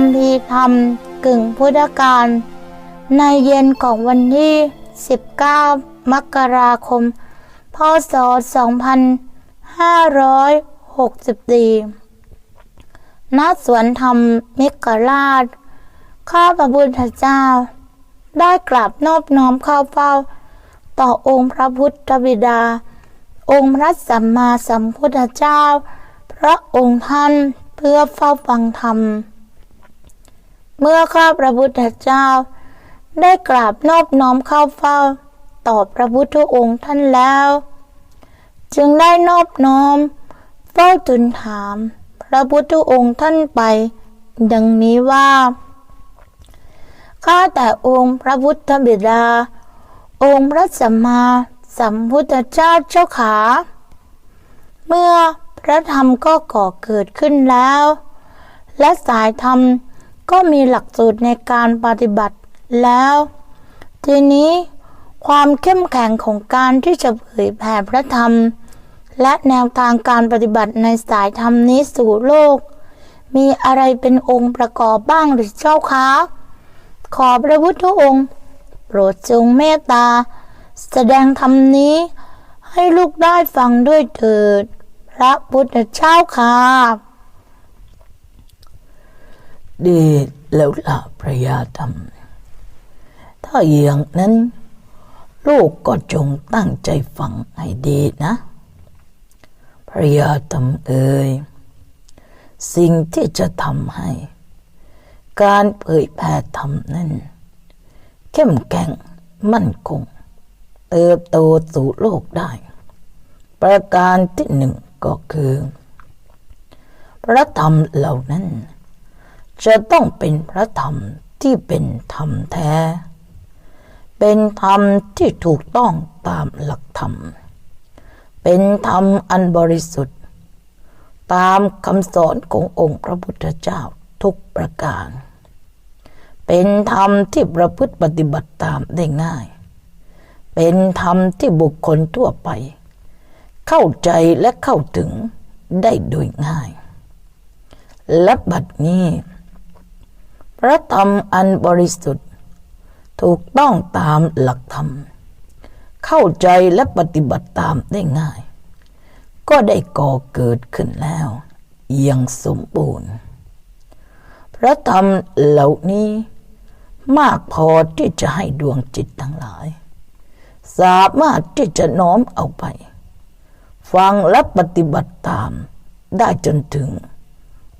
ำพีธรรมกึ่งพุทธกาลในเย็นของวันที่ 19 มกราคม พศ 2564 ณ สวนธรรมมิกราช ข้าพระพุทธเจ้า ได้กราบนอบน้อมเข้าเฝ้า ต่อองค์พระพุทธบิดา องค์พระสัมมาสัมพุทธเจ้า พระองค์ท่านเพื่อเฝ้าฟังธรรม เมื่อข้าพระพุทธเจ้า ได้กราบนอบน้อมเข้าเฝ้า ต่อพระพุทธองค์ท่านแล้ว จึงได้นอบน้อม เฝ้าทูลถาม พระพุทธองค์ท่านไป ดังนี้ว่า ข้าแต่องค์พระพุทธบิดา องค์พระสัมมาสัมพุทธเจ้าเจ้าขา เมื่อพระธรรมก็ก่อเกิดขึ้นแล้ว และสายธรรม ก็มีหลักสูตรในการปฏิบัติแล้ว ทีนี้ความเข้มแข็งของการที่จะเผยแผ่พระธรรม และแนวทางการปฏิบัติในสายธรรมนี้สู่โลก มีอะไรเป็นองค์ประกอบบ้างหรือเจ้าคะขอพระพุทธองค์ โปรดจงเมตตา แสดงธรรมนี้ให้ลูกได้ฟังด้วยเถิด พระพุทธเจ้าค่ะ ดีแล้วละพระยาธรรม ถ้าอย่างนั้นลูกก็จงตั้งใจฟังให้ดีนะ พระยาธรรมเอ่ยสิ่งที่จะทำให้ การเผยแผ่ธรรมนั้น เข้มแข็งมั่นคง เติบโตสู่โลกได้ ประการที่หนึ่งก็คือ พระธรรมเหล่านั้น จะต้องเป็นพระธรรมที่เป็นธรรมแท้ เป็นธรรมที่ถูกต้องตามหลักธรรม เป็นธรรมอันบริสุทธิ์ ตามคำสอนขององค์พระพุทธเจ้าทุกประการ เป็นธรรมที่ประพฤติปฏิบัติตามได้ง่าย เป็นธรรมที่บุคคลทั่วไป เข้าใจและเข้าถึงได้โดยง่าย และบัดนี้ พระธรรมอันบริสุทธิ์ ถูกต้องตามหลักธรรม เข้าใจและปฏิบัติตามได้ง่าย ก็ได้ก่อเกิดขึ้นแล้วอย่างสมบูรณ์ พระธรรมเหล่านี้มากพอที่จะให้ดวงจิตทั้งหลาย สามารถที่จะน้อมเอาไป ฟังและปฏิบัติตามได้จนถึง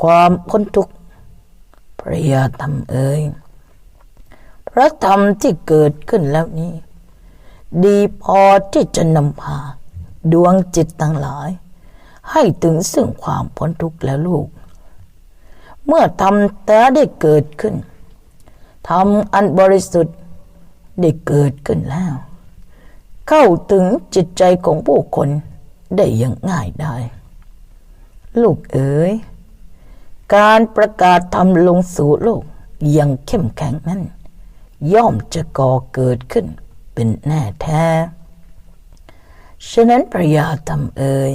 ความพ้นทุกข์ ระยธรรมเอ่ยพระธรรมที่เกิดขึ้นแล้วนี้ ดีพอที่จะนำพา ดวงจิตทั้งหลาย ให้ถึงซึ่งความพ้นทุกข์แล้วลูก เมื่อธรรมแต่ได้เกิดขึ้นธรรมอันบริสุทธิ์ได้เกิดขึ้นแล้ว เข้าถึงจิตใจของผู้คนได้อย่างง่ายได้ ลูกเอ๋ย การประกาศธรรมลงสู่โลกอย่างเข้มแข็งนั้น ย่อมจะก่อเกิดขึ้นเป็นแน่แท้ ฉะนั้นพระยาธรรมเอ่ย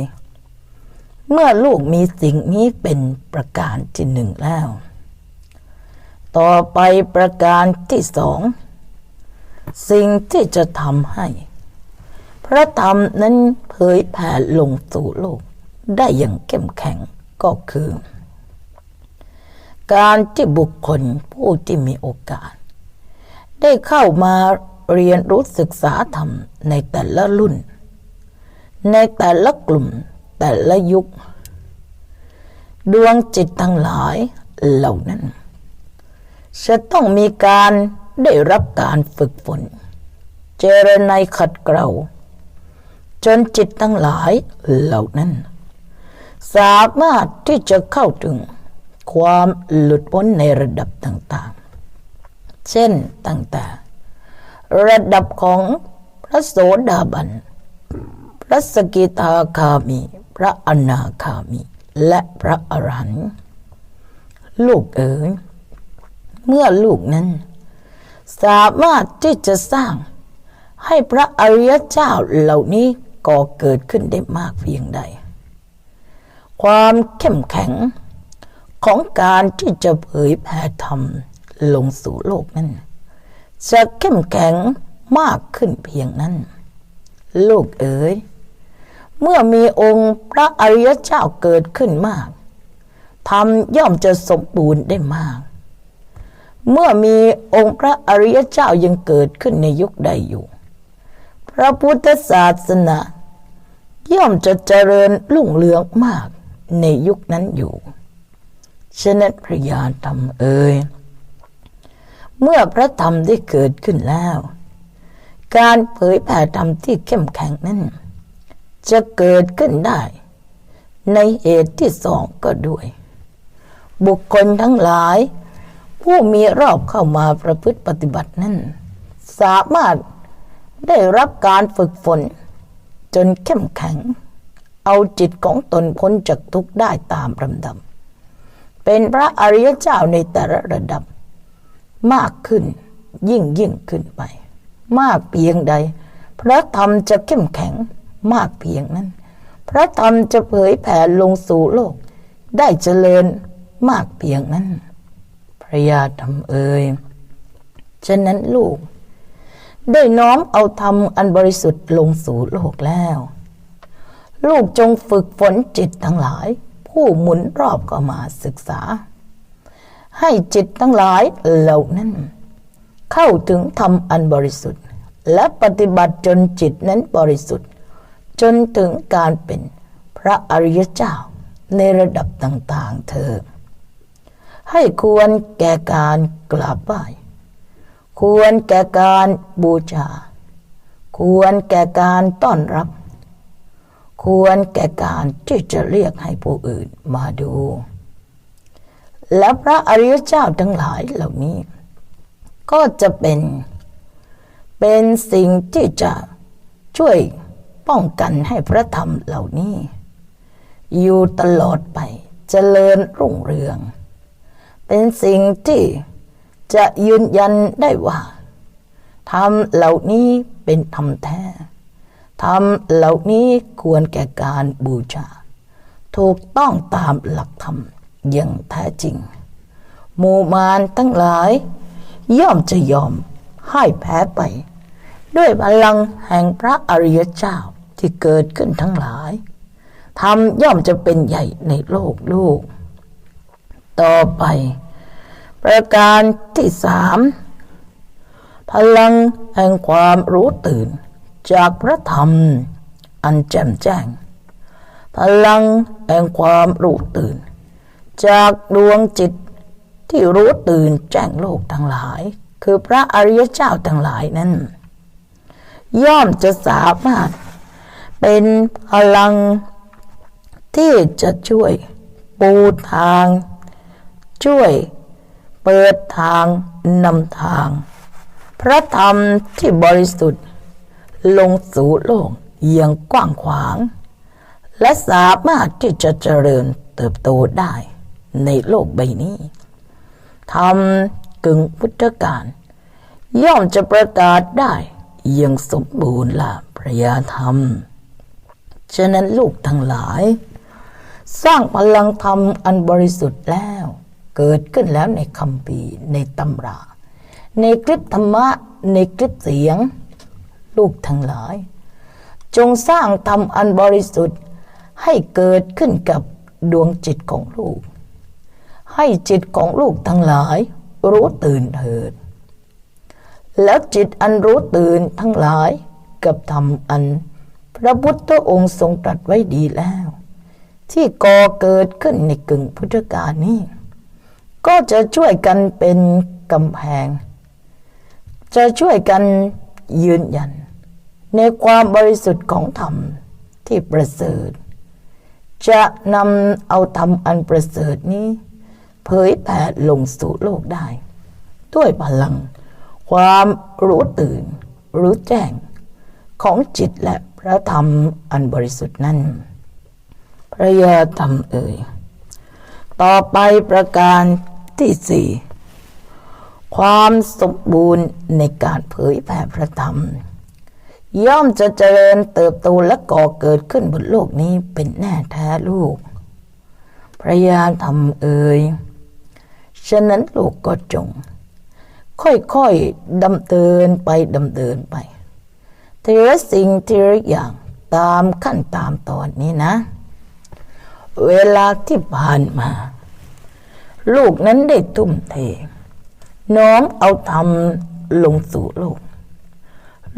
เมื่อลูกมีสิ่งนี้เป็นประการที่หนึ่งแล้ว ต่อไปประการที่สอง สิ่งที่จะทำให้ พระธรรมนั้นเผยแผ่ลงสู่โลกได้อย่างเข้มแข็งก็คือ การที่บุคคลผู้ที่มีโอกาส ได้เข้ามาเรียนรู้ศึกษาธรรมในแต่ละรุ่น ในแต่ละกลุ่มแต่ละยุค ดวงจิตทั้งหลายเหล่านั้น จะต้องมีการได้รับการฝึกฝน เจรไนขัดเกลาจนจิตทั้งหลายเหล่านั้น สามารถที่จะเข้าถึง ความหลุดพ้นในระดับต่างๆ เช่นตั้งแต่ระดับของพระโสดาบัน พระสกิทาคามี พระอนาคามี และพระอรหันต์ลูกเอ๋ยเมื่อลูกนั้น สามารถที่จะสร้างให้พระอริยเจ้าเหล่านี้ก่อเกิดขึ้นได้มากเพียงใด ความเข้มแข็ง ของการที่จะเผยแผ่ธรรมลงสู่โลกนั้น จะเข้มแข็งมากขึ้นเพียงนั้น ลูกเอ๋ย เมื่อมีองค์พระอริยเจ้าเกิดขึ้นมากธรรมย่อมจะสมบูรณ์ได้มาก เมื่อมีองค์พระอริยเจ้ายังเกิดขึ้นในยุคใดอยู่ พระพุทธศาสนา ย่อมจะเจริญรุ่งเรืองมากในยุคนั้นอยู่ ฉะนั้นพระญาธรรมเอ่ยเมื่อพระธรรมได้เกิดขึ้นแล้ว การเผยแผ่ธรรมที่เข้มแข็งนั้น จะเกิดขึ้นได้ ในเหตุที่สองก็ด้วย บุคคลทั้งหลาย ผู้มีรอบเข้ามาประพฤติปฏิบัตินั้น สามารถได้รับการฝึกฝน จนเข้มแข็ง เอาจิตของตนพ้นจากทุกข์ได้ตามลำดับ เป็นพระอริยเจ้าในแต่ละระดับ มากขึ้นยิ่งยิ่งขึ้นไป มากเพียงใด พระธรรมจะเข้มแข็งมากเพียงนั้น พระธรรมจะเผยแผ่ลงสู่โลก ได้เจริญมากเพียงนั้น พระยาธรรมเอ่ยฉะนั้นลูก ได้น้อมเอาธรรมอันบริสุทธิ์ลงสู่โลกแล้ว ลูกจงฝึกฝนจิตทั้งหลาย ผู้หมุนรอบก็มาศึกษา ให้จิตทั้งหลายเหล่านั้น เข้าถึงธรรมอันบริสุทธิ์ และปฏิบัติจนจิตนั้นบริสุทธิ์ จนถึงการเป็นพระอริยเจ้าในระดับต่างๆเธอ ให้ควรแก่การกราบไหว้ควรแก่การบูชา ควรแก่การต้อนรับ ควรแก่การที่จะเรียกให้ผู้อื่นมาดู และพระอริยเจ้าทั้งหลายเหล่านี้ ก็จะเป็น เป็นสิ่งที่จะช่วยป้องกันให้พระธรรมเหล่านี้ อยู่ตลอดไปเจริญรุ่งเรือง เป็นสิ่งที่จะยืนยันได้ว่าธรรมเหล่านี้เป็นธรรมแท้ ธรรมเหล่านี้ควรแก่การบูชา ถูกต้องตามหลักธรรมอย่างแท้จริง หมู่มารทั้งหลาย ย่อมจะยอมให้แพ้ไป ด้วยพลังแห่งพระอริยเจ้าที่เกิดขึ้นทั้งหลายธรรมย่อมจะเป็นใหญ่ในโลกลูก ต่อไป ประการที่สามพลังแห่งความรู้ตื่น จากพระธรรม อันแจ่มแจ้ง พลังแห่งความรู้ตื่น จากดวงจิตที่รู้ตื่นแจ้งโลกทั้งหลาย คือพระอริยเจ้าทั้งหลายนั้น ย่อมจะสามารถเป็นพลังที่จะช่วยปูทาง ช่วยเปิดทางนำทาง พระธรรมที่บริสุทธิ์ ลงสู่โลกอย่างกว้างขวาง และสามารถที่จะเจริญเติบโตได้ในโลกใบนี้ธรรมกึ่งพุทธการ ย่อมจะประกาศได้อย่างสมบูรณ์ละพระยาธรรม ฉะนั้นลูกทั้งหลาย สร้างพลังธรรมอันบริสุทธิ์แล้ว เกิดขึ้นแล้วในคำปีในตำรา ในคลิปธรรมะ ในคลิปเสียง ลูกทั้งหลาย จงสร้างธรรมอันบริสุทธิ์ให้เกิดขึ้นกับดวงจิตของลูก ให้จิตของลูกทั้งหลาย รู้ตื่นเถิด แล้วจิตอันรู้ตื่นทั้งหลายกับธรรมอัน พระพุทธองค์ทรงตรัสไว้ดีแล้ว ที่ก่อเกิดขึ้นในกึ่งพุทธกาลนี้ ก็จะช่วยกันเป็นกำแพง จะช่วยกันยืนยัน ในความบริสุทธิ์ของธรรมที่ประเสริฐ จะนำเอาธรรมอันประเสริฐนี้ เผยแผ่ลงสู่โลกได้ ด้วยพลัง ความรู้ตื่น รู้แจ้ง ของจิตและพระธรรมอันบริสุทธิ์นั้น พระยาธรรมเอ่ย ต่อไปประการที่สี่ความสมบูรณ์ในการเผยแผ่พระธรรม ย่อมจะเจริญเติบโตและก่อเกิดขึ้นบนโลกนี้เป็นแน่แท้ลูก พระยาทำเอ่ยฉะนั้นลูกก็จง ค่อยๆดำเดินไปดำเดินไปทีละสิ่งทีละอย่างตามขั้นตามตอนนี้นะ เวลาที่ผ่านมา ลูกนั้นได้ทุ่มเท น้อมเอาธรรมลงสู่โลก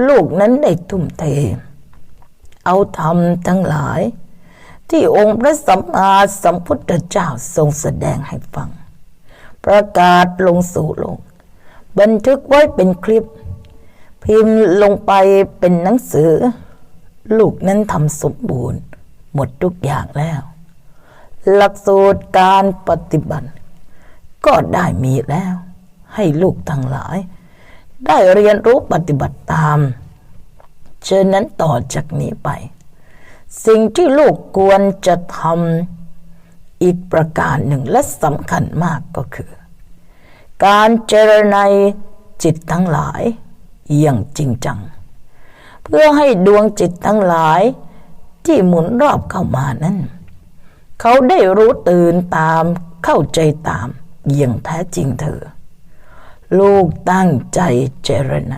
ลูกนั้นได้ทุ่มเท เอาธรรมทั้งหลาย ที่องค์พระสัมมาสัมพุทธเจ้าทรงแสดงให้ฟัง ประกาศลงสู่โลก บันทึกไว้เป็นคลิป พิมพ์ลงไปเป็นหนังสือ ลูกนั้นทำสมบูรณ์ หมดทุกอย่างแล้ว หลักสูตรการปฏิบัติ ก็ได้มีแล้ว ให้ลูกทั้งหลาย ได้เรียนรู้ปฏิบัติตาม เชิญนั้นต่อจากนี้ไป สิ่งที่ลูกควรจะทำอีกประการหนึ่งและสำคัญมากก็คือ การเจรไนจิตทั้งหลายอย่างจริงจัง เพื่อให้ดวงจิตทั้งหลายที่หมุนรอบเข้ามานั้น เขาได้รู้ตื่นตามเข้าใจตามอย่างแท้จริงเถอ ลูกตั้งใจเจรไน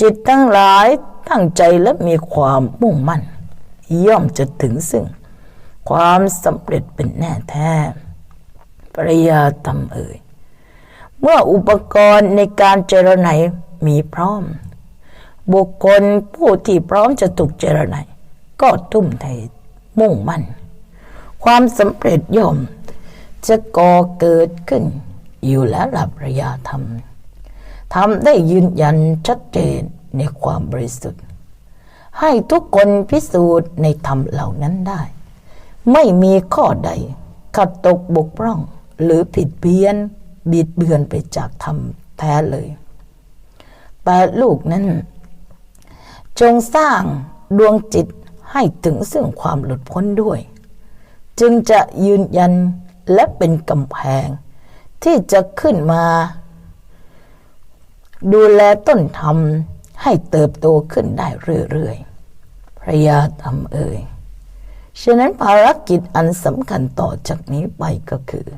จิตทั้งหลายตั้งใจและมีความมุ่งมั่น ย่อมจะถึงซึ่ง ความสำเร็จเป็นแน่แท้ปริยาตำเอ่ย เมื่ออุปกรณ์ในการเจรไนมีพร้อม บุคคลผู้ที่พร้อมจะถูกเจรไนก็ทุ่มเทมุ่งมั่น ความสำเร็จย่อมจะก่อเกิดขึ้น อยู่แล้วหลับระยะธรรมทำได้ยืนยันชัดเจนในความบริสุทธิ์ ให้ทุกคนพิสูจน์ในธรรมเหล่านั้นได้ ไม่มีข้อใดขัดตกบกพร่อง หรือผิดเพี้ยน บิดเบือนไปจากธรรมแท้เลยแต่ลูกนั้น จงสร้างดวงจิตให้ถึงซึ่งความหลุดพ้นด้วย จึงจะยืนยันและเป็นกำแพง ที่จะขึ้นมา ดูแลต้นธรรมให้เติบโตขึ้นได้เรื่อยๆ พระยาธรรมเอ่ย ฉะนั้นภารกิจอันสำคัญต่อจากนี้ไปก็คือ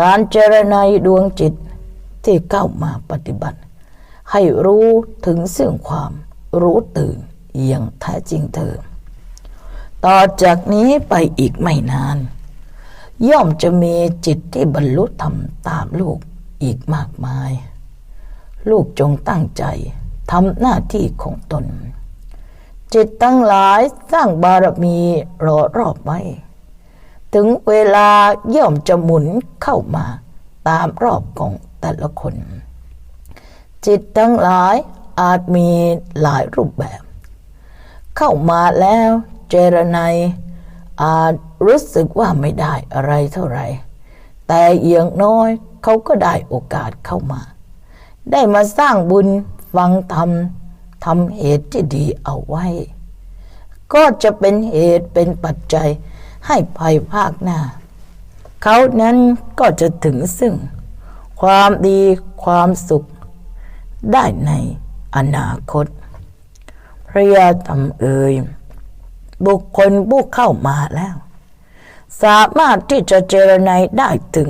การเจรนายดวงจิตที่เข้ามาปฏิบัติ ให้รู้ถึงซึ่งความรู้ตื่นอย่างแท้จริงเธอ ต่อจากนี้ไปอีกไม่นาน ย่อมจะมีจิตที่บรรลุธรรมตามลูกอีกมากมาย ลูกจงตั้งใจทำหน้าที่ของตน จิตทั้งหลายสร้างบารมีรอรอบไว้ ถึงเวลาย่อมจะหมุนเข้ามาตามรอบของแต่ละคน จิตทั้งหลายอาจมีหลายรูปแบบ เข้ามาแล้วเจรไนอาจ รู้สึกว่าไม่ได้อะไรเท่าไหร่ แต่อย่างน้อยเขาก็ได้โอกาสเข้ามา ได้มาสร้างบุญฟังธรรมทำเหตุที่ดีเอาไว้ ก็จะเป็นเหตุเป็นปัจจัยให้ภายภาคหน้า เขานั้นก็จะถึงซึ่ง ความดีความสุข ได้ในอนาคต พระยาธรรมเอ่ยบุคคลผู้เข้ามาแล้ว สามารถที่จะเจรไนได้ถึง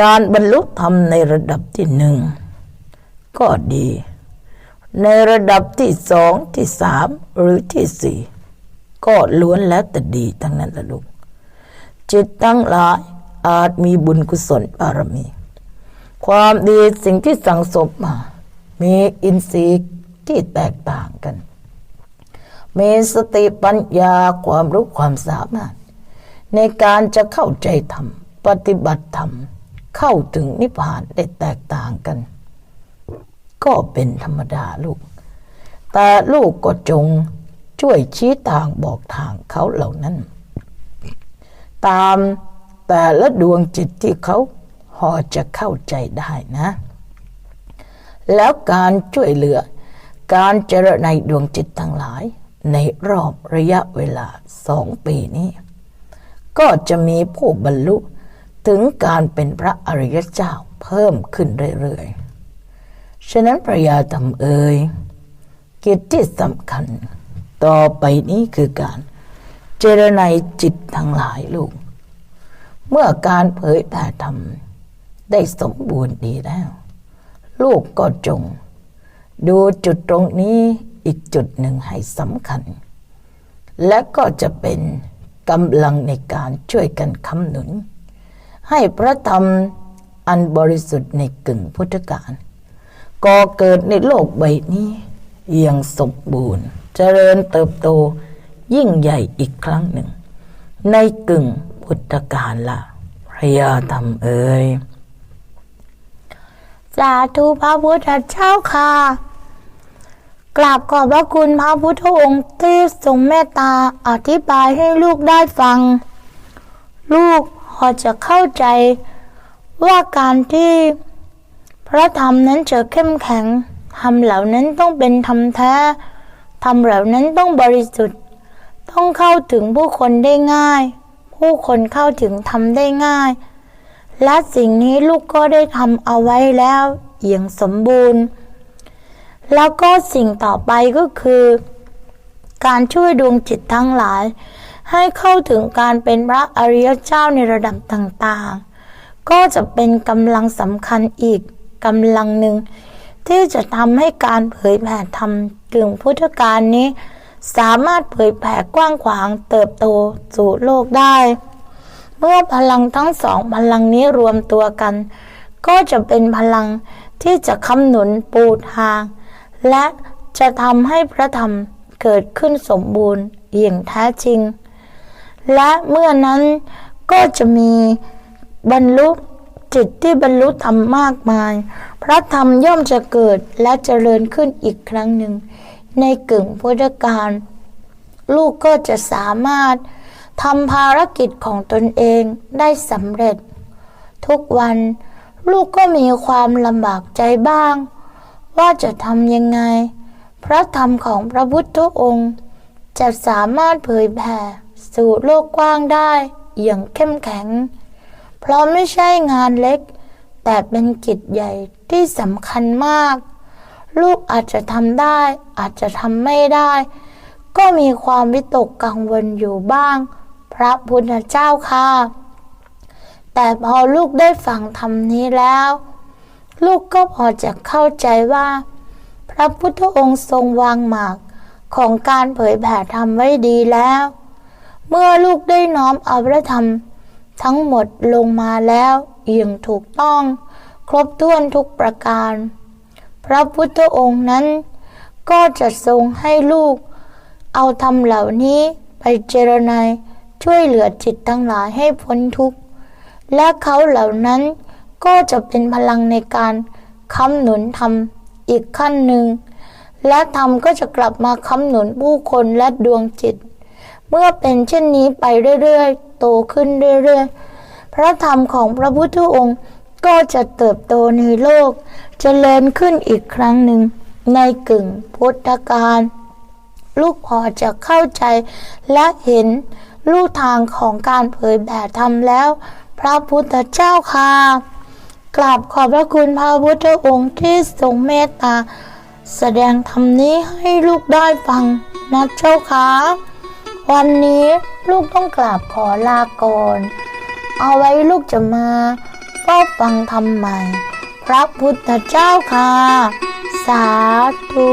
การบรรลุธรรมในระดับที่หนึ่งก็ดี ในระดับที่สองที่สามหรือที่สี่ก็ล้วนแล้วแต่ดีทั้งนั้นละลูกจิตทั้งหลายอาจมีบุญกุศลบารมี ความดีสิ่งที่สังสมมา มีอินทรีย์ที่แตกต่างกัน มีสติปัญญาความรู้ความสามารถ ในการจะเข้าใจธรรม ปฏิบัติธรรม เข้าถึงนิพพานได้แตกต่างกัน ก็เป็นธรรมดาลูก แต่ลูกก็จงช่วยชี้ทางบอกทางเขาเหล่านั้น ตามแต่ละดวงจิตที่เขาพอจะเข้าใจได้นะ แล้วการช่วยเหลือ การเจริญในดวงจิตทั้งหลาย ในรอบระยะเวลาสองปีนี้ ก็จะมีผู้บรรลุถึงการเป็นพระอริยเจ้าเพิ่มขึ้นเรื่อยๆ ฉะนั้นพระยาธรรมเอ่ยกิจที่สำคัญ ต่อไปนี้คือการเจรไนยจิตทั้งหลายลูก เมื่อการเผยแผ่ธรรม ได้สมบูรณ์ดีแล้ว ลูกก็จง ดูจุดตรงนี้อีกจุดหนึ่งให้สำคัญ และก็จะเป็น กำลังในการช่วยกันคำหนุน ให้พระธรรมอันบริสุทธิ์ในกึ่งพุทธกาลก่อเกิดในโลกใบนี้อย่างสมบูรณ์ เจริญเติบโตยิ่งใหญ่อีกครั้งหนึ่ง ในกึ่งพุทธกาลละพระยาธรรมเอ่ยสาธุพระพุทธเจ้าค่ะ กราบขอบพระคุณพระพุทธองค์ที่ทรงเมตตาอธิบายให้ลูกได้ฟัง ลูกพอจะเข้าใจ ว่าการที่พระธรรมนั้นจะเข้มแข็งธรรมเหล่านั้นต้องเป็นธรรมแท้ธรรมเหล่านั้นต้องบริสุทธิ์ ต้องเข้าถึงผู้คนได้ง่าย ผู้คนเข้าถึงธรรมได้ง่าย และสิ่งนี้ลูกก็ได้ทำเอาไว้แล้วอย่างสมบูรณ์ แล้วก็สิ่งต่อไปก็คือ การช่วยดวงจิตทั้งหลาย ให้เข้าถึงการเป็นพระอริยเจ้าในระดับต่างๆ ก็จะเป็นกำลังสำคัญอีกกำลังหนึ่ง ที่จะทำให้การเผยแผ่ธรรมกึ่งพุทธการนี้ สามารถเผยแผ่กว้างขวางเติบโตสู่โลกได้ เมื่อพลังทั้งสองพลังนี้รวมตัวกัน ก็จะเป็นพลังที่จะคำหนุนปูทาง และจะทำให้พระธรรมเกิดขึ้นสมบูรณ์อย่างแท้จริง และเมื่อนั้นก็จะมีบรรลุจิตที่บรรลุธรรมมากมาย พระธรรมย่อมจะเกิดและเจริญขึ้นอีกครั้งหนึ่ง ในกึ่งพุทธกาลลูกก็จะสามารถทำภารกิจของตนเองได้สำเร็จ ทุกวันลูกก็มีความลำบากใจบ้าง ว่าจะทำยังไง พระธรรมของพระพุทธองค์ จะสามารถเผยแผ่สู่โลกกว้างได้อย่างเข้มแข็ง เพราะไม่ใช่งานเล็ก แต่เป็นกิจใหญ่ที่สำคัญมาก ลูกอาจจะทำได้อาจจะทำไม่ได้ ก็มีความวิตกกังวลอยู่บ้าง พระพุทธเจ้าค่ะ แต่พอลูกได้ฟังธรรมนี้แล้ว ลูกก็พอจะเข้าใจว่า พระพุทธองค์ทรงวางหมากของการเผยแผ่ธรรมไว้ดีแล้ว เมื่อลูกได้น้อมเอาพระธรรม ทั้งหมดลงมาแล้วอย่างถูกต้อง ครบถ้วนทุกประการ พระพุทธองค์นั้น ก็จะทรงให้ลูก เอาธรรมเหล่านี้ไปเจรไนช่วยเหลือจิตทั้งหลายให้พ้นทุกข์ และเขาเหล่านั้น ก็จะเป็นพลังในการค้ำหนุนธรรมอีกขั้นหนึ่ง และธรรมก็จะกลับมาค้ำหนุนผู้คนและดวงจิต เมื่อเป็นเช่นนี้ไปเรื่อยๆ โตขึ้นเรื่อยๆ พระธรรมของพระพุทธองค์ก็จะเติบโตในโลกจเจริญขึ้นอีกครั้งหนึ่ง ในกึ่งพุทธกาลลูกพอจะเข้าใจและเห็นลู่ทางของการเผยแผ่ธรรมแล้ว พระพุทธเจ้าค่ะ กราบขอบพระคุณพระพุทธองค์ที่ทรงเมตตา แสดงธรรมนี้ให้ลูกได้ฟังนะเจ้าค่ะวันนี้ลูกต้องกราบขอลาก่อน เอาไว้ลูกจะมาเฝ้าฟังธรรมใหม่ พระพุทธเจ้าค่ะ สาธุ